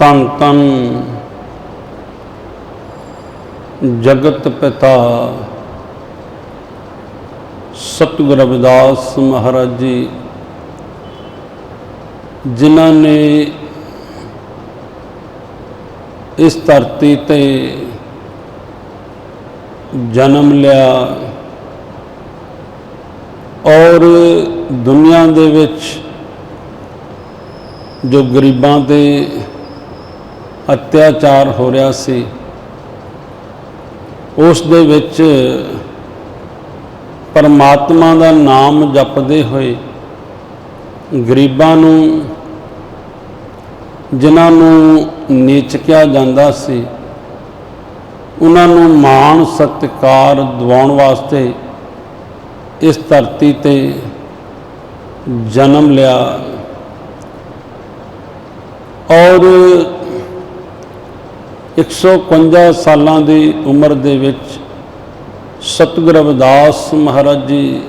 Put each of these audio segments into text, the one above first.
ਤਨ ਤਨ ਜਗਤ ਪਿਤਾ ਸਤਿਗੁਰ ਰਵਿਦਾਸ ਮਹਾਰਾਜ ਜੀ, ਜਿਨ੍ਹਾਂ ਨੇ ਇਸ ਧਰਤੀ ਤੇ ਜਨਮ ਲਿਆ ਔਰ ਦੁਨੀਆ ਦੇ ਵਿੱਚ ਜੋ ਗਰੀਬਾਂ ਤੇ ਅਤਿਆਚਾਰ ਹੋ ਰਿਹਾ ਸੀ। ਉਸ ਦੇ ਵਿੱਚ ਪਰਮਾਤਮਾ ਦਾ ਨਾਮ ਜਪਦੇ ਹੋਏ ਗਰੀਬਾਂ ਨੂੰ, ਜਿਨ੍ਹਾਂ ਨੂੰ ਨੀਚਕਿਆ ਜਾਂਦਾ ਸੀ, ਉਹਨਾਂ ਨੂੰ ਮਾਣ ਸਤਿਕਾਰ ਦਿਵਾਉਣ ਵਾਸਤੇ ਇਸ ਧਰਤੀ ਤੇ ਜਨਮ ਲਿਆ। ਔਰ 151 ਸਾਲਾਂ ਦੀ ਉਮਰ ਦੇ ਵਿੱਚ ਸਤਿਗੁਰ ਰਵਿਦਾਸ ਮਹਾਰਾਜ ਜੀ,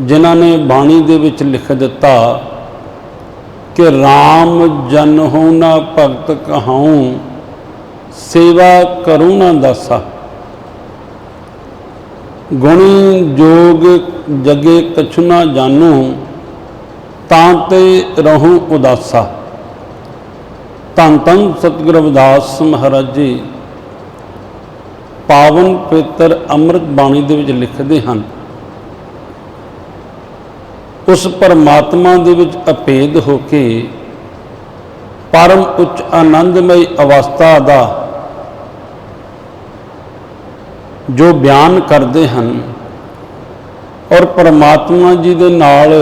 ਜਿਨ੍ਹਾਂ ਨੇ ਬਾਣੀ ਦੇ ਵਿੱਚ ਲਿਖ ਦਿੱਤਾ ਕਿ RAM ਜਨ ਹੋ ਨਾ ਭਗਤ ਕਹਾਉ, ਸੇਵਾ ਕਰੂ ਨਾ ਦਾਸਾ। ਗੁਣੀ ਜੋਗ ਜਗੇ ਕਛੁ ਨਾ ਜਾਣੂ, ਤਾਂ ਤੇ ਰਹੂੰ ਉਦਾਸਾ। ਧੰਨ ਧੰਨ ਸਤਿਗੁਰ ਰਵਿਦਾਸ ਮਹਾਰਾਜ ਜੀ ਪਾਵਨ ਪਵਿੱਤਰ ਅੰਮ੍ਰਿਤ ਬਾਣੀ ਦੇ ਵਿੱਚ ਲਿਖਦੇ ਹਨ। ਉਸ ਪਰਮਾਤਮਾ ਦੇ ਵਿੱਚ ਅਪੇਧ ਹੋ ਕੇ ਪਰਮ ਉੱਚ ਆਨੰਦਮਈ ਅਵਸਥਾ ਦਾ ਜੋ ਬਿਆਨ ਕਰਦੇ ਹਨ ਔਰ ਪਰਮਾਤਮਾ ਜੀ ਦੇ ਨਾਲ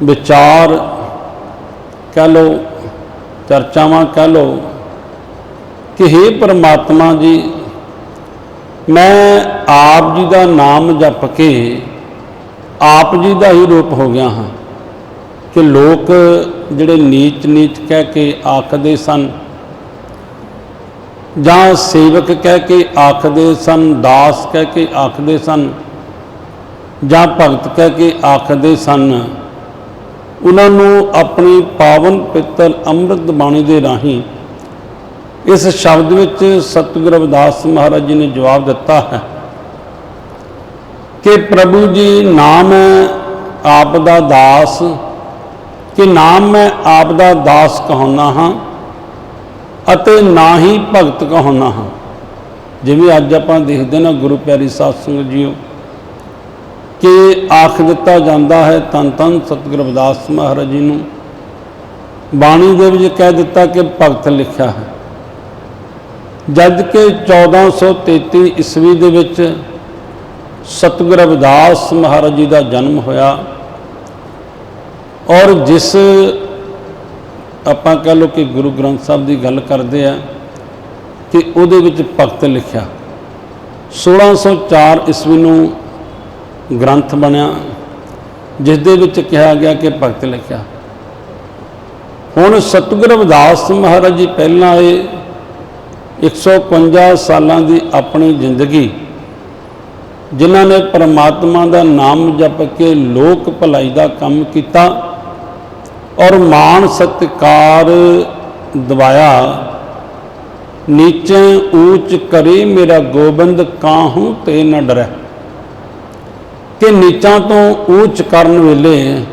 ਵਿਚਾਰ ਕਹਿ ਲੋ ਚਰਚਾਵਾਂ ਕਹਿ ਲੋ ਕਿ हे ਪਰਮਾਤਮਾ ਜੀ, ਮੈਂ ਆਪ ਜੀ ਦਾ ਨਾਮ ਜਪ ਕੇ ਆਪ ਜੀ ਦਾ ਹੀ ਰੂਪ ਹੋ ਗਿਆ ਹਾਂ ਕਿ ਲੋਕ ਜਿਹੜੇ ਨੀਚ ਨੀਚ ਕਹਿ ਕੇ ਆਖਦੇ ਸਨ ਜਾਂ ਸੇਵਕ ਕਹਿ ਕੇ ਆਖਦੇ ਸਨ, ਦਾਸ ਕਹਿ ਕੇ ਆਖਦੇ ਸਨ ਜਾਂ ਭਗਤ ਕਹਿ ਕੇ ਆਖਦੇ ਸਨ ਉਹਨਾਂ ਨੂੰ ਆਪਣੀ ਪਾਵਨ ਪਿੱਤਰ ਅੰਮ੍ਰਿਤ ਬਾਣੀ ਦੇ ਰਾਹੀਂ ਇਸ ਸ਼ਬਦ ਵਿੱਚ ਸਤਿਗੁਰ ਰਵਿਦਾਸ ਮਹਾਰਾਜ ਜੀ ਨੇ ਜਵਾਬ ਦਿੱਤਾ ਹੈ ਕਿ ਪ੍ਰਭੂ ਜੀ, ਨਾਮ ਹੈ ਆਪ ਦਾ ਦਾਸ, ਕਿ ਨਾਮ ਮੈਂ ਆਪ ਦਾ ਦਾਸ ਕਹਾਉਣਾ ਹਾਂ ਅਤੇ ਨਾ ਹੀ ਭਗਤ ਕਹਾਉਣਾ ਹਾਂ। ਜਿਵੇਂ ਅੱਜ ਆਪਾਂ ਦੇਖਦੇ ਨਾ ਗੁਰੂ ਪਿਆਰੀ ਸਾਧ ਸੰਗਤ ਜੀਓ ਕਿ ਆਖ ਦਿੱਤਾ ਜਾਂਦਾ ਹੈ ਤਨ ਤਨ ਸਤਿਗੁਰ ਅਵਦਾਸ ਮਹਾਰਾਜ ਜੀ ਨੂੰ। ਬਾਣੀ ਦੇ ਵਿੱਚ ਕਹਿ ਦਿੱਤਾ ਕਿ ਭਗਤ ਲਿਖਿਆ ਹੈ। ਜਦ ਕਿ 1433 ਈਸਵੀ ਦੇ ਵਿੱਚ ਸਤਿਗੁਰ ਅਵਦਾਸ ਮਹਾਰਾਜ ਜੀ ਦਾ ਜਨਮ ਹੋਇਆ ਔਰ ਜਿਸ ਆਪਾਂ ਕਹ ਲੋ ਕਿ ਗੁਰੂ ਗ੍ਰੰਥ ਸਾਹਿਬ ਦੀ ਗੱਲ ਕਰਦੇ ਆ ਕਿ ਉਹਦੇ ਵਿੱਚ ਭਗਤ ਲਿਖਿਆ। 1604 ਈਸਵੀ ਨੂੰ ਗ੍ਰੰਥ ਬਣਿਆ ਜਿਸ ਦੇ ਵਿੱਚ ਕਿਹਾ ਗਿਆ ਕਿ ਭਗਤ ਲਿਖਿਆ। ਹੁਣ ਸਤਿਗੁਰ ਰਵਿਦਾਸ ਮਹਾਰਾਜ ਜੀ ਪਹਿਲਾਂ ਆਏ 151 ਸਾਲਾਂ ਦੀ ਆਪਣੀ ਜ਼ਿੰਦਗੀ, ਜਿਨ੍ਹਾਂ ਨੇ ਪਰਮਾਤਮਾ ਦਾ ਨਾਮ ਜਪ ਕੇ ਲੋਕ ਭਲਾਈ ਦਾ ਕੰਮ ਕੀਤਾ ਔਰ ਮਾਣ ਸਤਿਕਾਰ ਦਵਾਇਆ, ਨੀਚੇ ਊਚ ਕਰੀ ਮੇਰਾ ਗੋਬਿੰਦ ਕਾਹੂ ਤੇ ਨਾ ਡਰੈ। ਕਿ ਨੀਚਾਂ ਤੋਂ ਊਚ ਕਰਨ ਵੇਲੇ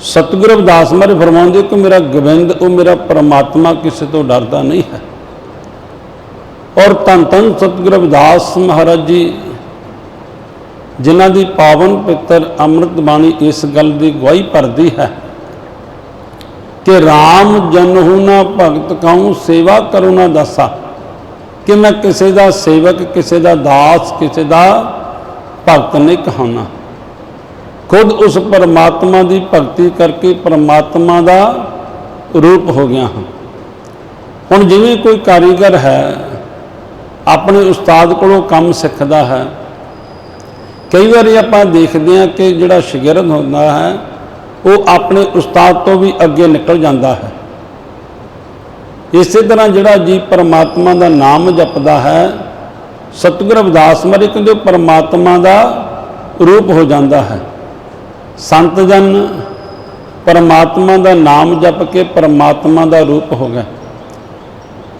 ਸਤਿਗੁਰੂ ਰਵਿਦਾਸ ਮਾਰੇ ਫਰਮਾਉਂਦੇ ਕਿ ਮੇਰਾ ਗੋਬਿੰਦ, ਉਹ ਮੇਰਾ ਪਰਮਾਤਮਾ, ਕਿਸੇ ਤੋਂ ਡਰਦਾ ਨਹੀਂ ਹੈ। ਔਰ ਧੰਨ ਧੰਨ ਸਤਿਗੁਰੂ ਰਵਿਦਾਸ ਮਹਾਰਾਜ ਜੀ, ਜਿਨ੍ਹਾਂ ਦੀ ਪਾਵਨ ਪਿੱਤਰ ਅੰਮ੍ਰਿਤ ਬਾਣੀ ਇਸ ਗੱਲ ਦੀ ਗਵਾਹੀ ਭਰਦੀ ਹੈ ਕਿ RAM ਜਨਹੁ ਨਾ ਭਗਤ ਕਉ ਸੇਵਾ ਕਰੁ ਨਾ ਦਾਸਾ। ਕਿ ਮੈਂ ਕਿਸੇ ਦਾ ਸੇਵਕ, ਕਿਸੇ ਦਾ ਦਾਸ, ਕਿਸੇ ਦਾ ਭਗਤ ਨਹੀਂ ਕਹਾਉਣਾ ਖੁਦ ਉਸ ਪਰਮਾਤਮਾ ਦੀ ਭਗਤੀ ਕਰਕੇ ਪਰਮਾਤਮਾ ਦਾ ਰੂਪ ਹੋ ਗਿਆ ਹਾਂ। ਹੁਣ ਜਿਵੇਂ ਕੋਈ ਕਾਰੀਗਰ ਹੈ, ਆਪਣੇ ਉਸਤਾਦ ਕੋਲੋਂ ਕੰਮ ਸਿੱਖਦਾ ਹੈ, ਕਈ ਵਾਰੀ ਆਪਾਂ ਦੇਖਦੇ ਹਾਂ ਕਿ ਜਿਹੜਾ ਸ਼ਾਗਿਰਦ ਹੁੰਦਾ ਹੈ, ਉਹ ਆਪਣੇ ਉਸਤਾਦ ਤੋਂ ਵੀ ਅੱਗੇ ਨਿਕਲ ਜਾਂਦਾ ਹੈ। ਇਸੇ ਤਰ੍ਹਾਂ ਜਿਹੜਾ ਜੀ ਪਰਮਾਤਮਾ ਦਾ ਨਾਮ ਜਪਦਾ ਹੈ ਸਤਿਗੁਰ ਰਵਿਦਾਸ ਮਰੇ ਕਹਿੰਦੇ ਪਰਮਾਤਮਾ ਦਾ ਰੂਪ ਹੋ ਜਾਂਦਾ ਹੈ। ਸੰਤ ਜਨ ਪਰਮਾਤਮਾ ਦਾ ਨਾਮ ਜਪ ਕੇ ਪਰਮਾਤਮਾ ਦਾ ਰੂਪ ਹੋ ਗਿਆ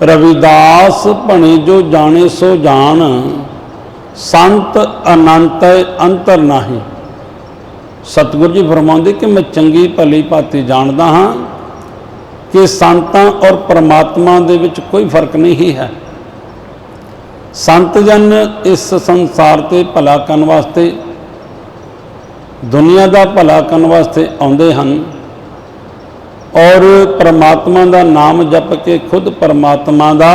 ਰਵਿਦਾਸ ਭਣੇ ਜੋ ਜਾਣੇ ਸੋ ਜਾਣ, ਸੰਤ ਅਨੰਤ ਅੰਤਰ ਨਾਹੀ। ਸਤਿਗੁਰੂ ਜੀ ਫਰਮਾਉਂਦੇ ਕਿ ਮੈਂ ਚੰਗੀ ਭਲੀ ਭਾਤੀ ਜਾਣਦਾ ਹਾਂ ਕਿ ਸੰਤਾਂ ਔਰ ਪਰਮਾਤਮਾ ਦੇ ਵਿੱਚ ਕੋਈ ਫ਼ਰਕ ਨਹੀਂ ਹੈ। ਸੰਤ ਜਨ ਇਸ ਸੰਸਾਰ ਤੇ ਭਲਾ ਕਰਨ ਵਾਸਤੇ, ਦੁਨੀਆ ਦਾ ਭਲਾ ਕਰਨ ਵਾਸਤੇ ਆਉਂਦੇ ਹਨ ਔਰ ਪਰਮਾਤਮਾ ਦਾ ਨਾਮ ਜਪ ਕੇ ਖੁਦ ਪਰਮਾਤਮਾ ਦਾ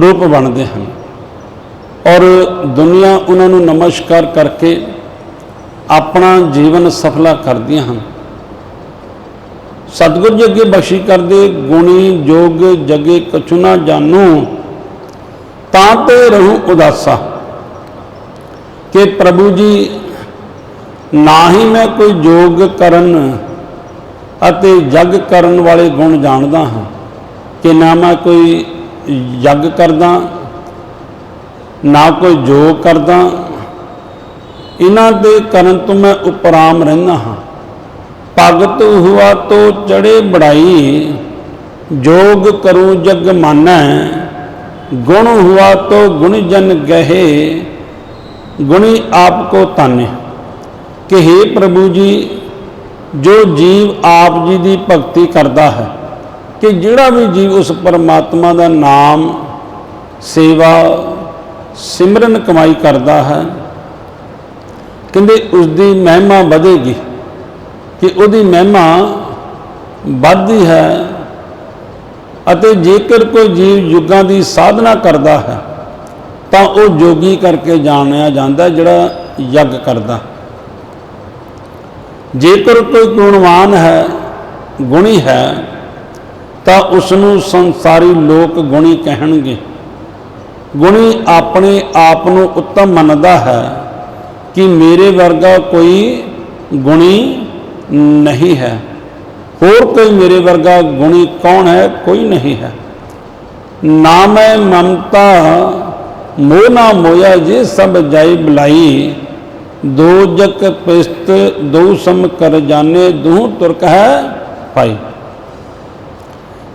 ਰੂਪ ਬਣਦੇ ਹਨ ਔਰ ਦੁਨੀਆ ਉਹਨਾਂ ਨੂੰ ਨਮਸਕਾਰ ਕਰਕੇ ਆਪਣਾ ਜੀਵਨ ਸਫਲਾ ਕਰਦੀਆਂ ਹਨ। ਸਤਿਗੁਰ ਜੀ ਅੱਗੇ ਬਖਸ਼ੀ ਕਰਦੇ ਗੁਣੀ, ਜੋਗ, ਜਗੇ ਕਛੁ ਨਾ ਜਾਣੂ ਤਾਂ ਤੇ ਰਹੂ ਉਦਾਸਾ ਕਿ ਪ੍ਰਭੂ ਜੀ, ਨਾ ਹੀ ਮੈਂ ਕੋਈ ਯੋਗ ਕਰਨ ਅਤੇ ਜਗ ਕਰਨ ਵਾਲੇ ਗੁਣ ਜਾਣਦਾ ਹਾਂ, ਕਿ ਨਾ ਮੈਂ ਕੋਈ ਯੱਗ ਕਰਦਾ, ਨਾ ਕੋਈ ਜੋਗ ਕਰਦਾ, ਇਹਨਾਂ ਦੇ ਕਰਨ ਤੋਂ ਮੈਂ ਉਪਰਾਮ ਰਹਿੰਦਾ ਹਾਂ। ਭਗਤ ਹੁਆ ਤੋ ਚੜੇ ਬੜਾਈ, ਜੋਗ ਕਰੂ ਜਗ ਮਾਨੈ ਗੁਣ ਹੁਆ ਤੋ ਗੁਣ ਜਨ ਗਹਿ, ਗੁਣੀ ਆਪ ਕੋ ਤਾਨੇ ਕਿ हे ਪ੍ਰਭੂ ਜੀ, ਜੋ ਜੀਵ ਆਪ ਜੀ ਦੀ ਭਗਤੀ ਕਰਦਾ ਹੈ, ਕਿ ਜਿਹੜਾ ਵੀ ਜੀਵ ਉਸ ਪਰਮਾਤਮਾ ਦਾ ਨਾਮ, ਸੇਵਾ, ਸਿਮਰਨ, ਕਮਾਈ ਕਰਦਾ ਹੈ, ਕਹਿੰਦੇ ਉਸ ਦੀ ਮਹਿਮਾ ਵਧੇਗੀ, ਕਿ ਉਹਦੀ ਮਹਿਮਾ ਵੱਧਦੀ ਹੈ ਅਤੇ ਜੇਕਰ ਕੋਈ ਜੀਵ ਯੁੱਗਾਂ ਦੀ ਸਾਧਨਾ ਕਰਦਾ ਹੈ, ਤਾਂ ਉਹ ਜੋਗੀ ਕਰਕੇ ਜਾਣਿਆ ਜਾਂਦਾ ਜਿਹੜਾ ਯੱਗ ਕਰਦਾ ਜੇਕਰ ਕੋਈ ਗੁਣਵਾਨ ਹੈ, ਗੁਣੀ ਹੈ, ਤਾਂ ਉਸ ਨੂੰ ਸੰਸਾਰੀ ਲੋਕ ਗੁਣੀ ਕਹਿਣਗੇ। ਗੁਣੀ ਆਪਣੇ ਆਪ ਨੂੰ ਉੱਤਮ ਮੰਨਦਾ ਹੈ ਕਿ ਮੇਰੇ ਵਰਗਾ ਕੋਈ ਗੁਣੀ ਨਹੀਂ ਹੈ। ਹੋਰ ਕੋਈ ਮੇਰੇ ਵਰਗਾ ਗੁਣੀ ਕੌਣ ਹੈ? ਕੋਈ ਨਹੀਂ ਹੈ। ਨਾ ਮੈਂ ਮਮਤਾ, ਮੋਹ ਨਾ ਮੋਇਆ, ਜੇ ਸਭ ਜਾਈ ਬੁਲਾਈ ਦੋ ਜਕ ਪਿਸਤ ਦੋ ਸਮ ਕਰ ਜਾਣੇ ਦੋ ਤੁਰਕ ਹੈ ਭਾਈ।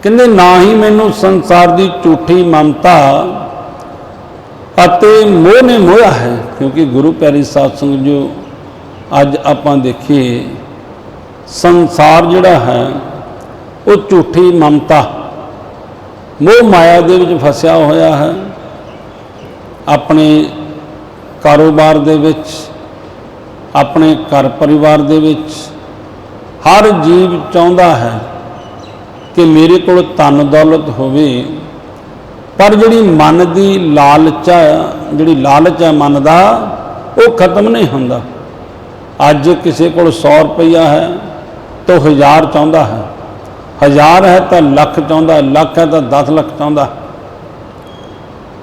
ਕਹਿੰਦੇ, ਨਾ ਹੀ ਮੈਨੂੰ ਸੰਸਾਰ ਦੀ ਝੂਠੀ ਮਮਤਾ ਅਤੇ ਮੋਹ ਨੇ ਮੋਇਆ ਹੈ, ਕਿਉਂਕਿ ਗੁਰੂ ਪਿਆਰੀ ਸਾਧ ਸੰਗਤ ਜੋ ਅੱਜ ਆਪਾਂ ਦੇਖੀਏ ਸੰਸਾਰ ਜਿਹੜਾ ਹੈ, ਉਹ ਝੂਠੀ ਮਮਤਾ। ਮੋਹ ਮਾਇਆ ਦੇ ਵਿੱਚ ਫਸਿਆ ਹੋਇਆ ਹੈ। ਆਪਣੇ ਕਾਰੋਬਾਰ ਦੇ ਵਿੱਚ, ਆਪਣੇ ਘਰ ਪਰਿਵਾਰ ਦੇ ਵਿੱਚ ਹਰ ਜੀਵ ਚਾਹੁੰਦਾ ਹੈ ਕਿ ਮੇਰੇ ਕੋਲ ਧਨ ਦੌਲਤ ਹੋਵੇ। ਪਰ ਜਿਹੜੀ ਮਨ ਦੀ ਲਾਲਚ ਹੈ ਜਿਹੜੀ ਲਾਲਚ ਹੈ ਮਨ ਦਾ, ਉਹ ਖਤਮ ਨਹੀਂ ਹੁੰਦਾ। ਅੱਜ ਕਿਸੇ ਕੋਲ 100 ਰੁਪਈਆ ਹੈ ਤਾਂ 1000 ਚਾਹੁੰਦਾ ਹੈ। ਹਜ਼ਾਰ ਹੈ ਤਾਂ ਲੱਖ ਚਾਹੁੰਦਾ, ਲੱਖ ਹੈ ਤਾਂ 10 ਲੱਖ ਚਾਹੁੰਦਾ।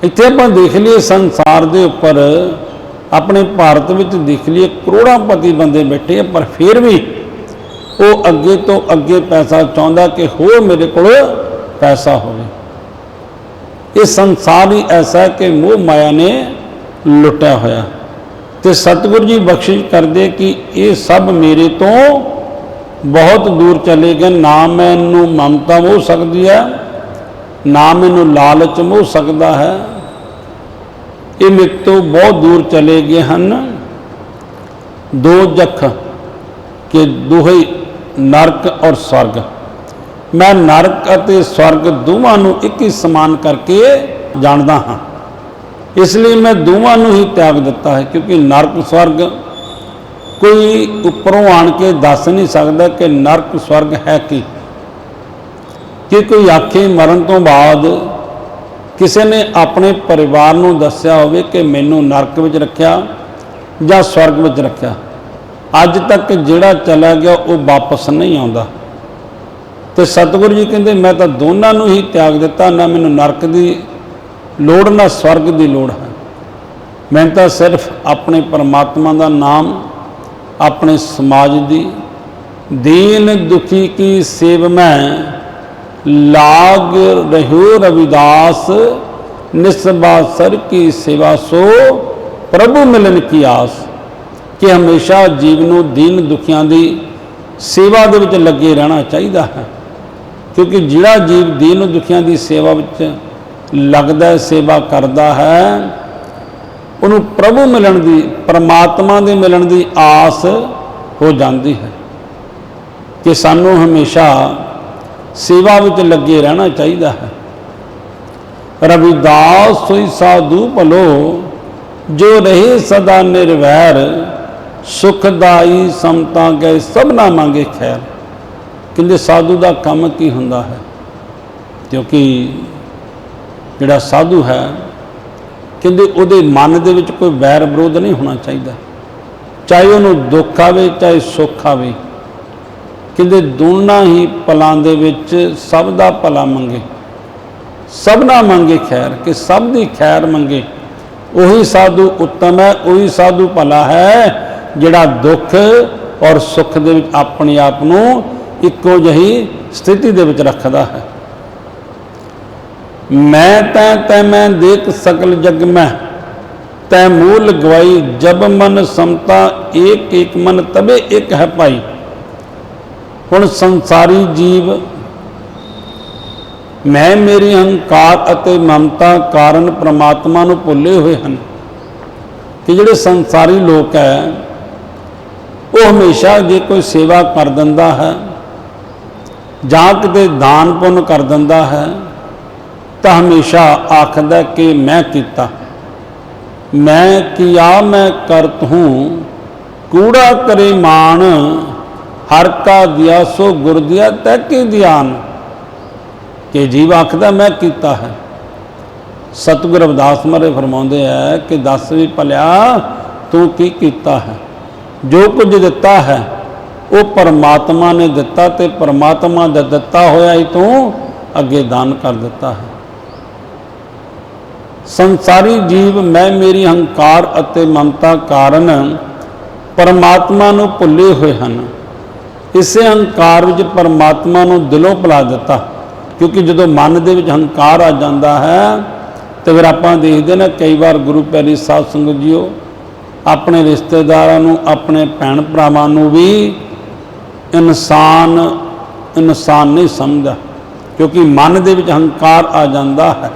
ਇੱਥੇ ਆਪਾਂ ਦੇਖ ਲਈਏ ਸੰਸਾਰ ਦੇ ਉੱਪਰ, ਆਪਣੇ ਭਾਰਤ ਵਿੱਚ ਦੇਖ ਲਈਏ ਕਰੋੜਾਂ ਪਤੀ ਬੰਦੇ ਬੈਠੇ ਆ, ਪਰ ਫਿਰ ਵੀ ਉਹ ਅੱਗੇ ਤੋਂ ਅੱਗੇ ਪੈਸਾ ਚਾਹੁੰਦਾ ਕਿ ਹੋਰ ਮੇਰੇ ਕੋਲ ਪੈਸਾ ਹੋਵੇ। ਇਹ ਸੰਸਾਰ ਹੀ ਐਸਾ ਕਿ ਮੋਹ ਮਾਇਆ ਨੇ ਲੁੱਟਿਆ ਹੋਇਆ। ਤੇ ਸਤਿਗੁਰੂ ਜੀ ਬਖਸ਼ਿਸ਼ ਕਰਦੇ ਕਿ ਇਹ ਸਭ ਮੇਰੇ ਤੋਂ ਬਹੁਤ ਦੂਰ ਚਲੇ ਗਏ, ਨਾ ਮੈਨੂੰ ਮਮਤਾ ਮੋਹ ਸਕਦੀ ਹੈ, ਨਾ ਮੈਨੂੰ ਲਾਲਚ ਮੋਹ ਸਕਦਾ ਹੈ। ਇਹ ਮੇਰੇ ਤੋਂ ਬਹੁਤ ਦੂਰ ਚਲੇ ਗਏ ਹਨ। ਦੋ ਜਖ ਕਿ ਦੋਹੇ ਨਰਕ ਔਰ ਸਵਰਗ। ਮੈਂ ਨਰਕ ਅਤੇ ਸਵਰਗ ਦੋਵਾਂ ਨੂੰ ਇੱਕ ਹੀ ਸਮਾਨ ਕਰਕੇ ਜਾਣਦਾ ਹਾਂ। ਇਸ ਲਈ ਮੈਂ ਦੋਵਾਂ ਨੂੰ ਹੀ ਤਿਆਗ ਦਿੱਤਾ ਹੈ, ਕਿਉਂਕਿ ਨਰਕ, ਸਵਰਗ ਕੋਈ ਉੱਪਰੋਂ ਆਣ ਕੇ ਦੱਸ ਨਹੀਂ ਸਕਦਾ ਕਿ ਨਰਕ ਸਵਰਗ ਹੈ ਕੀ। ਕਿ ਕੋਈ ਆਖੇ ਮਰਨ ਤੋਂ ਬਾਅਦ ਕਿਸੇ ਨੇ ਆਪਣੇ ਪਰਿਵਾਰ ਨੂੰ ਦੱਸਿਆ ਹੋਵੇ ਕਿ ਮੈਨੂੰ ਨਰਕ ਵਿੱਚ ਰੱਖਿਆ ਜਾਂ ਸਵਰਗ ਵਿੱਚ ਰੱਖਿਆ, ਅੱਜ ਤੱਕ ਜਿਹੜਾ ਚਲਾ ਗਿਆ ਉਹ ਵਾਪਸ ਨਹੀਂ ਆਉਂਦਾ। ਤੇ ਸਤਿਗੁਰੂ ਜੀ ਕਹਿੰਦੇ, ਮੈਂ ਤਾਂ ਦੋਨਾਂ ਨੂੰ ਹੀ ਤਿਆਗ ਦਿੱਤਾ, ਨਾ ਮੈਨੂੰ ਨਰਕ ਦੀ ਲੋੜ, ਨਾ ਸਵਰਗ ਦੀ ਲੋੜ ਹੈ। ਮੈਂ ਤਾਂ ਸਿਰਫ ਆਪਣੇ ਪਰਮਾਤਮਾ ਦਾ ਨਾਮ ਆਪਣੇ ਸਮਾਜ ਦੀ ਦੀਨ ਦੁਖੀ ਕੀ ਸੇਵ ਮੈਂ? ਲਾਗ ਰਹਿਓ ਰਵਿਦਾਸ, ਨਿਸਬਾ ਸਰ ਕੀ ਸੇਵਾ ਸੋ, ਪ੍ਰਭੂ ਮਿਲਨ ਕੀ ਆਸ। ਕਿ ਹਮੇਸ਼ਾ ਜੀਵ ਨੂੰ ਦੀਨ ਦੁਖੀਆਂ ਦੀ ਸੇਵਾ ਦੇ ਵਿੱਚ ਲੱਗੇ ਰਹਿਣਾ ਚਾਹੀਦਾ ਹੈ। ਕਿਉਂਕਿ ਜਿਹੜਾ ਜੀਵ ਦੀਨ ਦੁਖੀਆਂ ਦੀ ਸੇਵਾ ਵਿੱਚ ਲੱਗਦਾ ਸੇਵਾ ਕਰਦਾ ਹੈ ਉਹਨੂੰ ਪ੍ਰਭੂ ਮਿਲਣ ਦੀ, ਪਰਮਾਤਮਾ ਦੇ ਮਿਲਣ ਦੀ ਆਸ ਹੋ ਜਾਂਦੀ ਹੈ ਕਿ ਸਾਨੂੰ ਹਮੇਸ਼ਾ ਸੇਵਾ ਵਿੱਚ ਲੱਗੇ ਰਹਿਣਾ ਚਾਹੀਦਾ ਹੈ। ਰਵਿਦਾਸ, ਸੋਈ ਸਾਧੂ ਭਲੋ, ਜੋ ਰਹੇ ਸਦਾ ਨਿਰਵੈਰ, ਸੁਖਦਾਈ ਸਮਤਾ ਗਏ ਸਭਨਾ ਮੰਗੇ ਖੈਰ। ਕਹਿੰਦੇ ਸਾਧੂ ਦਾ ਕੰਮ ਕੀ ਹੁੰਦਾ ਹੈ? ਕਿਉਂਕਿ ਜਿਹੜਾ ਸਾਧੂ ਹੈ ਕਹਿੰਦੇ ਉਹਦੇ ਮਨ ਦੇ ਵਿੱਚ ਕੋਈ ਵੈਰ ਵਿਰੋਧ ਨਹੀਂ ਹੋਣਾ ਚਾਹੀਦਾ। ਚਾਹੇ ਉਹਨੂੰ ਦੁੱਖ ਆਵੇ, ਚਾਹੇ ਸੁੱਖ ਆਵੇ। ਕਹਿੰਦੇ ਦੋਨਾਂ ਹੀ ਪਲਾਂ ਦੇ ਵਿੱਚ ਸਭ ਦਾ ਭਲਾ ਮੰਗੇ। ਸਭਨਾ ਮੰਗੇ ਖੈਰ, ਕਿ ਸਭ ਦੀ ਖੈਰ ਮੰਗੇ। ਉਹੀ ਸਾਧੂ ਉੱਤਮ ਹੈ, ਉਹੀ ਸਾਧੂ ਭਲਾ ਹੈ, ਜਿਹੜਾ ਦੁੱਖ ਔਰ ਸੁੱਖ ਦੇ ਵਿੱਚ ਆਪਣੇ ਆਪ ਨੂੰ ਇੱਕੋ ਜਿਹੀ ਸਥਿਤੀ ਦੇ ਵਿੱਚ ਰੱਖਦਾ ਹੈ। ਮੈਂ ਤੈ ਤੈ ਮੈਂ ਦੇਖ ਸਕਲ ਜਗ ਮੈਂ, ਤੈ ਮੂਲ ਗਵਾਈ ਜਬ ਮਨ ਸਮਤਾ ਏਕ ਏਕ ਮਨ ਤਬੇ ਇੱਕ ਹੈ ਭਾਈ। ਹੁਣ ਸੰਸਾਰੀ ਜੀਵ, ਮੈਂ ਮੇਰੀ ਹੰਕਾਰ ਅਤੇ ਮਮਤਾ ਕਾਰਨ ਪ੍ਰਮਾਤਮਾ ਨੂੰ ਭੁੱਲੇ ਹੋਏ ਹਨ ਕਿ ਜਿਹੜੇ ਸੰਸਾਰੀ ਲੋਕ ਹੈ, ਉਹ ਹਮੇਸ਼ਾ ਜੇ ਕੋਈ ਸੇਵਾ ਕਰ ਦਿੰਦਾ ਹੈ, ਜਾਂ ਕਿਤੇ ਦਾਨ ਪੁੰਨ ਕਰ ਦਿੰਦਾ ਹੈ ਤਾਂ ਹਮੇਸ਼ਾ ਆਖਦਾ ਕਿ ਮੈਂ ਕੀਤਾ। ਮੈਂ ਕੀਆ ਮੈਂ ਕਰਤ ਹੂੰ? ਕੂੜਾ ਕਰੇ ਮਾਨ ਹਰ ਕਾ ਦਿਆ ਸੋ ਗੁਰ ਦਿਆ ਤੈ ਕੀ ਧਿਆਨ? ਕਿ ਜੀਵ ਆਖਦਾ ਮੈਂ ਕੀਤਾ ਹੈ। ਸਤਿਗੁਰ ਅਵਦਾਸ ਮਹਾਰਾਜ ਫਰਮਾਉਂਦੇ ਆ ਕਿ ਦੱਸ ਵੀ ਭਲਿਆ, ਤੂੰ ਕੀ ਕੀਤਾ ਹੈ? ਜੋ ਕੁਝ ਦਿੱਤਾ ਹੈ, ਉਹ ਪਰਮਾਤਮਾ ਨੇ ਦਿੱਤਾ ਤੇ ਪਰਮਾਤਮਾ ਦਾ ਦਿੱਤਾ ਹੋਇਆ ਹੀ ਤੂੰ ਅੱਗੇ ਦਾਨ ਕਰ ਦਿੱਤਾ ਹੈ। ਸੰਸਾਰੀ ਜੀਵ ਮੈਂ ਮੇਰੀ ਹੰਕਾਰ ਅਤੇ ਮਮਤਾ ਕਾਰਨ ਪਰਮਾਤਮਾ ਨੂੰ ਭੁੱਲੇ ਹੋਏ ਹਨ। ਇਸੇ ਹੰਕਾਰ ਵਿੱਚ ਪਰਮਾਤਮਾ ਨੂੰ ਦਿਲੋਂ ਭੁਲਾ ਦਿੱਤਾ। ਕਿਉਂਕਿ ਜਦੋਂ ਮਨ ਦੇ ਵਿੱਚ ਹੰਕਾਰ ਆ ਜਾਂਦਾ ਹੈ, ਤੇ ਫਿਰ ਆਪਾਂ ਦੇਖਦੇ ਨਾ ਕਈ ਵਾਰ ਗੁਰੂ ਪਿਆਰੀ ਸਾਧ ਸੰਗਤ ਜੀਓ, ਆਪਣੇ ਰਿਸ਼ਤੇਦਾਰਾਂ ਨੂੰ, ਆਪਣੇ ਭੈਣ ਭਰਾਵਾਂ ਨੂੰ ਵੀ ਇਨਸਾਨ ਇਨਸਾਨ ਨਹੀਂ ਸਮਝਦਾ। ਕਿਉਂਕਿ ਮਨ ਦੇ ਵਿੱਚ ਹੰਕਾਰ ਆ ਜਾਂਦਾ ਹੈ।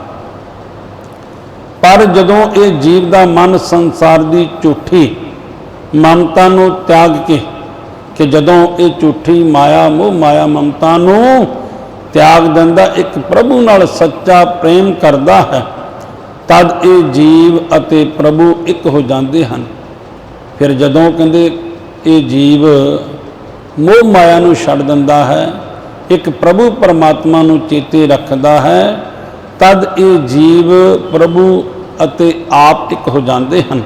ਪਰ ਜਦੋਂ ਇਹ ਜੀਵ ਦਾ ਮਨ ਸੰਸਾਰ ਦੀ ਝੂਠੀ ਮਮਤਾ ਨੂੰ ਤਿਆਗ ਕੇ ਕਿ ਜਦੋਂ ਇਹ ਝੂਠੀ ਮਾਇਆ ਮੋਹ ਮਾਇਆ ਮਮਤਾ ਨੂੰ ਤਿਆਗ ਦਿੰਦਾ, ਇੱਕ ਪ੍ਰਭੂ ਨਾਲ ਸੱਚਾ ਪ੍ਰੇਮ ਕਰਦਾ ਹੈ, ਤਦ ਇਹ ਜੀਵ ਅਤੇ ਪ੍ਰਭੂ ਇੱਕ ਹੋ ਜਾਂਦੇ ਹਨ। ਫਿਰ ਜਦੋਂ ਕਹਿੰਦੇ ਇਹ ਜੀਵ ਮੋਹ ਮਾਇਆ ਨੂੰ ਛੱਡ ਦਿੰਦਾ ਹੈ, ਇੱਕ ਪ੍ਰਭੂ ਪਰਮਾਤਮਾ ਨੂੰ ਚੇਤੇ ਰੱਖਦਾ ਹੈ ਤਦ ਇਹ ਜੀਵ ਪ੍ਰਭੂ ਅਤੇ ਆਪ ਇੱਕ ਹੋ ਜਾਂਦੇ ਹਨ।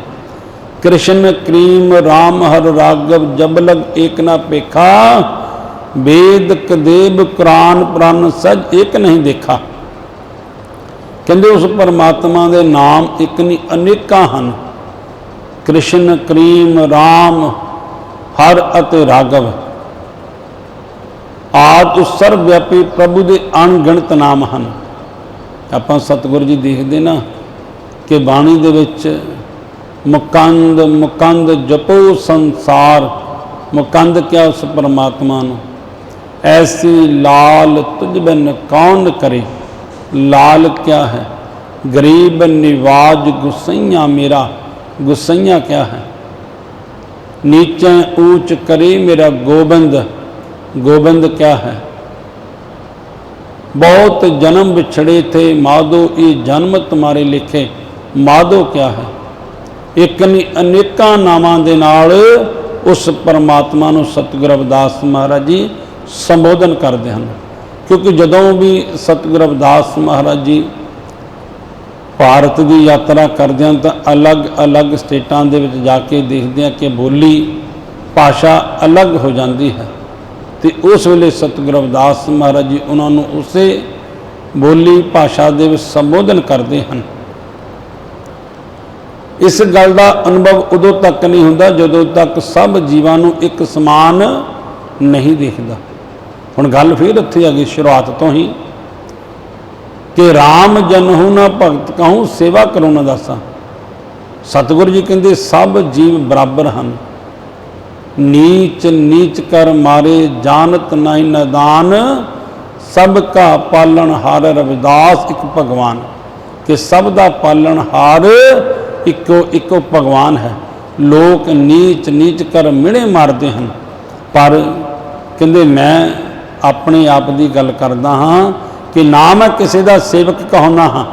ਕ੍ਰਿਸ਼ਨ ਕਰੀਮ RAM ਹਰ ਰਾਗਵ ਜਬਲਗ ਏਕ ਨਾ ਪੇਖਾ, ਵੇਦ ਕਦੇਬ ਕੁਰਾਨ ਪ੍ਰਣ ਸਜ ਇੱਕ ਨਹੀਂ ਦੇਖਾ। ਕਹਿੰਦੇ ਉਸ ਪਰਮਾਤਮਾ ਦੇ ਨਾਮ ਇੱਕ ਨਹੀਂ ਅਨੇਕਾਂ ਹਨ। ਕ੍ਰਿਸ਼ਨ ਕਰੀਮ RAM ਹਰ ਅਤੇ ਰਾਗਵ। ਆਦ ਉਸ ਸਰਵ ਵਿਆਪੀ ਪ੍ਰਭੂ ਦੇ ਅਣਗਿਣਤ ਨਾਮ ਹਨ। ਆਪਾਂ ਸਤਿਗੁਰੂ ਜੀ ਦੇਖਦੇ ਨਾ ਕਿ ਬਾਣੀ ਦੇ ਵਿੱਚ ਮੁਕੰਦ ਮੁਕੰਦ ਜਪੋ ਸੰਸਾਰ, ਮੁਕੰਦ ਕਿਆ ਉਸ ਪਰਮਾਤਮਾ ਨੂੰ? ਐਸੀ ਲਾਲ ਤੁਝ ਬਿਨ ਕੌਣ ਕਰੇ? ਲਾਲ ਕਿਆ ਹੈ? ਗਰੀਬ ਨਿਵਾਜ ਗੁਸਈਆ ਮੇਰਾ, ਗੁਸਈਆ ਕਿਆ ਹੈ? ਨੀਚੇ ਊਚ ਕਰੇ ਮੇਰਾ ਗੋਬਿੰਦ ਗੋਬਿੰਦ ਕਿਆ ਹੈ? ਬਹੁਤ ਜਨਮ ਵਿਛੜੇ ਥੇ, ਮਾਧੋ, ਇਹ ਜਨਮ ਤੁਮਾਰੇ ਲਿਖੇ। ਮਾਧੋ ਕਿਆ ਹੈ? ਇੱਕ ਨਹੀਂ ਅਨੇਕਾਂ ਨਾਵਾਂ ਦੇ ਨਾਲ ਉਸ ਪਰਮਾਤਮਾ ਨੂੰ ਸਤਿਗੁਰੂ ਅਵਦਾਸ ਮਹਾਰਾਜ ਜੀ ਸੰਬੋਧਨ ਕਰਦੇ ਹਨ। ਕਿਉਂਕਿ ਜਦੋਂ ਵੀ ਸਤਿਗੁਰੂ ਅਵਦਾਸ ਮਹਾਰਾਜ ਜੀ ਭਾਰਤ ਦੀ ਯਾਤਰਾ ਕਰਦੇ ਹਨ ਤਾਂ ਅਲੱਗ-ਅਲੱਗ ਸਟੇਟਾਂ ਦੇ ਵਿੱਚ ਜਾ ਕੇ ਦੇਖਦੇ ਆ ਕਿ ਬੋਲੀ, ਭਾਸ਼ਾ ਅਲੱਗ ਹੋ ਜਾਂਦੀ ਹੈ। ਤੇ ਉਸ ਵੇਲੇ ਸਤਿਗੁਰੂ ਰਵਿਦਾਸ ਮਹਾਰਾਜ ਜੀ ਉਹਨਾਂ ਨੂੰ ਉਸੇ ਬੋਲੀ ਭਾਸ਼ਾ ਦੇ ਵਿੱਚ ਸੰਬੋਧਨ ਕਰਦੇ ਹਨ। ਇਸ ਗੱਲ ਦਾ ਅਨੁਭਵ ਉਦੋਂ ਤੱਕ ਨਹੀਂ ਹੁੰਦਾ ਜਦੋਂ ਤੱਕ ਸਭ ਜੀਵਾਂ ਨੂੰ ਇੱਕ ਸਮਾਨ ਨਹੀਂ ਦੇਖਦਾ। ਹੁਣ ਗੱਲ ਫਿਰ ਉੱਥੇ ਆ ਗਈ ਸ਼ੁਰੂਆਤ ਤੋਂ ਹੀ ਕਿ RAM ਜਨਹੁ ਨਾ ਭਗਤ ਕਹੂੰ ਸੇਵਾ ਕਰੋ ਨਾ ਦਾਸਾ। ਸਤਿਗੁਰੂ ਜੀ ਕਹਿੰਦੇ ਸਭ ਜੀਵ ਬਰਾਬਰ ਹਨ। ਨੀਚ ਨੀਚ ਕਰ ਮਾਰੇ ਜਾਣਤ ਨਹੀਂ ਨਦਾਨ, ਸਭ ਕਾ ਪਾਲਣ ਹਾਰ ਰਵਿਦਾਸ ਇੱਕ ਭਗਵਾਨ। ਕਿ ਸਭ ਦਾ ਪਾਲਣ ਹਾਰ ਇੱਕੋ ਇੱਕੋ ਭਗਵਾਨ ਹੈ। ਲੋਕ ਨੀਚ ਨੀਚ ਕਰ ਮਿਹਣੇ ਮਾਰਦੇ ਹਨ। ਪਰ ਕਹਿੰਦੇ ਮੈਂ ਆਪਣੇ ਆਪ ਦੀ ਗੱਲ ਕਰਦਾ ਹਾਂ ਕਿ ਨਾ ਮੈਂ ਕਿਸੇ ਦਾ ਸੇਵਕ ਕਹਾਉਣਾ ਹਾਂ,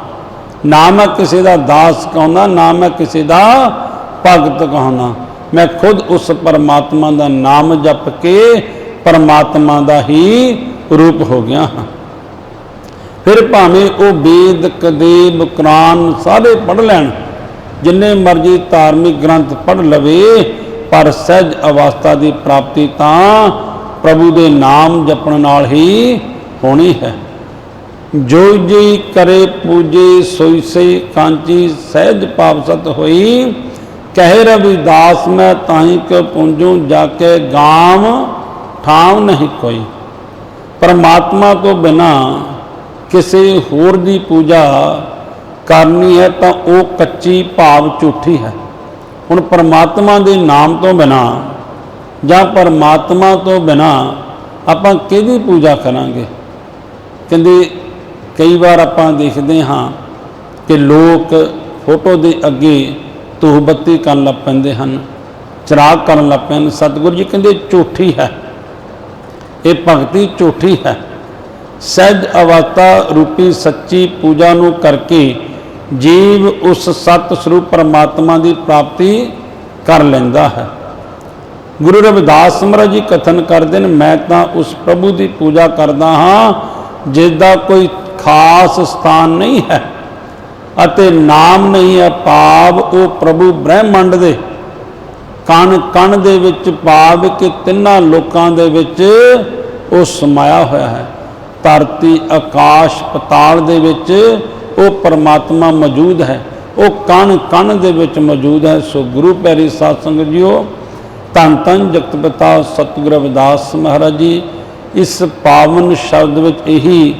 ਨਾ ਮੈਂ ਕਿਸੇ ਦਾ ਦਾਸ ਕਹਾਉਣਾ ਨਾ ਮੈਂ ਕਿਸੇ ਦਾ ਭਗਤ ਕਹਾਉਣਾ ਮੈਂ ਖੁਦ ਉਸ ਪਰਮਾਤਮਾ ਦਾ ਨਾਮ ਜਪ ਕੇ ਪਰਮਾਤਮਾ ਦਾ ਹੀ ਰੂਪ ਹੋ ਗਿਆ ਹਾਂ। ਫਿਰ ਭਾਵੇਂ ਉਹ ਵੇਦ ਕਦੇਬ, ਕੁਰਾਨ ਸਾਰੇ ਪੜ੍ਹ ਲੈਣ, ਜਿੰਨੇ ਮਰਜ਼ੀ ਧਾਰਮਿਕ ਗ੍ਰੰਥ ਪੜ੍ਹ ਲਵੇ, ਪਰ ਸਹਿਜ ਅਵਸਥਾ ਦੀ ਪ੍ਰਾਪਤੀ ਤਾਂ ਪ੍ਰਭੂ ਦੇ ਨਾਮ ਜਪਣ ਨਾਲ ਹੀ ਹੋਣੀ ਹੈ। ਜੋ ਜੀ ਕਰੇ, ਪੂਜੇ, ਸੋਈ ਸੇ ਕਾਂਚੀ, ਸਹਿਜ ਪਾਵਸਤ ਹੋਈ ਕਹਿ ਰਵਿਦਾਸ ਮੈਂ ਤਾਹੀ ਕਿ ਪੁੰਜੂ ਜਾ ਕੇ ਗਾਮ ਠਾਮ ਨਹੀਂ ਕੋਈ। ਪਰਮਾਤਮਾ ਤੋਂ ਬਿਨਾ ਕਿਸੇ ਹੋਰ ਦੀ ਪੂਜਾ ਕਰਨੀ ਹੈ ਤਾਂ ਉਹ ਕੱਚੀ ਭਾਵ ਝੂਠੀ ਹੈ। ਹੁਣ ਪਰਮਾਤਮਾ ਦੇ ਨਾਮ ਤੋਂ ਬਿਨਾ ਜਾਂ ਪਰਮਾਤਮਾ ਤੋਂ ਬਿਨਾ ਆਪਾਂ ਕਿਹਦੀ ਪੂਜਾ ਕਰਾਂਗੇ? ਕਹਿੰਦੇ ਕਈ ਵਾਰ ਆਪਾਂ ਦੇਖਦੇ ਹਾਂ ਕਿ ਲੋਕ ਫੋਟੋ ਦੇ ਅੱਗੇ ਧੂਪ ਬੱਤੀ ਕਰਨ ਲੱਗ ਪੈਂਦੇ ਹਨ, ਚਿਰਾਗ ਕਰਨ ਲੱਗ ਪੈਂਦੇ ਸਤਿਗੁਰੂ ਜੀ ਕਹਿੰਦੇ ਝੂਠੀ ਹੈ। ਇਹ ਭਗਤੀ ਝੂਠੀ ਹੈ। ਸਹਿਜ ਅਵਸਥਾ ਰੂਪੀ ਸੱਚੀ ਪੂਜਾ ਨੂੰ ਕਰਕੇ ਜੀਵ ਉਸ ਸਤ ਸਰੂਪ ਪਰਮਾਤਮਾ ਦੀ ਪ੍ਰਾਪਤੀ ਕਰ ਲੈਂਦਾ ਹੈ। ਗੁਰੂ ਰਵਿਦਾਸ ਮਹਾਰਾਜ ਜੀ ਕਥਨ ਕਰਦੇ ਨੇ, ਮੈਂ ਤਾਂ ਉਸ ਪ੍ਰਭੂ ਦੀ ਪੂਜਾ ਕਰਦਾ ਹਾਂ ਜਿਸ ਦਾ ਕੋਈ ਖਾਸ ਸਥਾਨ ਨਹੀਂ ਹੈ। ਅਤੇ ਨਾਮ ਨਹੀਂ ਹੈ ਭਾਵ ਉਹ ਪ੍ਰਭੂ ਬ੍ਰਹਿਮੰਡ ਦੇ। ਕਣ ਕਣ ਦੇ ਵਿੱਚ ਭਾਵ ਕਿ ਤਿੰਨਾਂ ਲੋਕਾਂ ਦੇ ਵਿੱਚ ਉਹ ਸਮਾਇਆ ਹੋਇਆ ਹੈ। ਧਰਤੀ, ਆਕਾਸ਼, ਪਤਾਲ ਦੇ ਵਿੱਚ ਉਹ ਪਰਮਾਤਮਾ ਮੌਜੂਦ ਹੈ। ਉਹ ਕਣ ਕਣ ਦੇ ਵਿੱਚ ਮੌਜੂਦ ਹੈ। ਸੋ ਗੁਰੂ ਪਿਆਰੀ ਸਾਧ ਸੰਗਤ ਜੀਓ, ਧੰਨ ਧੰਨ ਜਗਤ ਪਿਤਾ ਸਤਿਗੁਰੂ ਰਵਿਦਾਸ ਮਹਾਰਾਜ ਜੀ, ਇਸ ਪਾਵਨ ਸ਼ਬਦ ਵਿੱਚ ਇਹੀ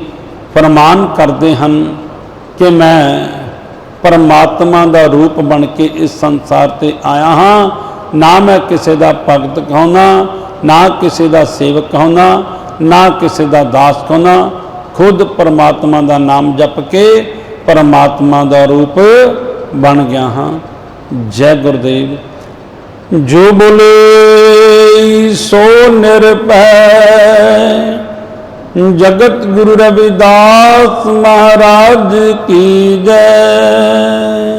ਫਰਮਾਨ ਕਰਦੇ ਹਨ ਕਿ ਮੈਂ ਪਰਮਾਤਮਾ ਦਾ ਰੂਪ ਬਣ ਕੇ ਇਸ ਸੰਸਾਰ ਤੇ ਆਇਆ ਹਾਂ, ਨਾ ਮੈਂ ਕਿਸੇ ਦਾ ਭਗਤ ਕਹਾਉਣਾ ਨਾ ਕਿਸੇ ਦਾ ਸੇਵਕ ਕਹਾਉਣਾ ਨਾ ਕਿਸੇ ਦਾ ਦਾਸ ਕਹਾਉਣਾ ਖੁਦ ਪਰਮਾਤਮਾ ਦਾ ਨਾਮ ਜਪ ਕੇ ਪਰਮਾਤਮਾ ਦਾ ਰੂਪ ਬਣ ਗਿਆ ਹਾਂ। ਜੈ ਗੁਰਦੇਵ। ਜੋ ਬੋਲੇ ਸੋ ਨਿਰਭੈ ਜਗਤ ਗੁਰੂ ਰਵਿਦਾਸ ਮਹਾਰਾਜ ਕੀ ਜੈ।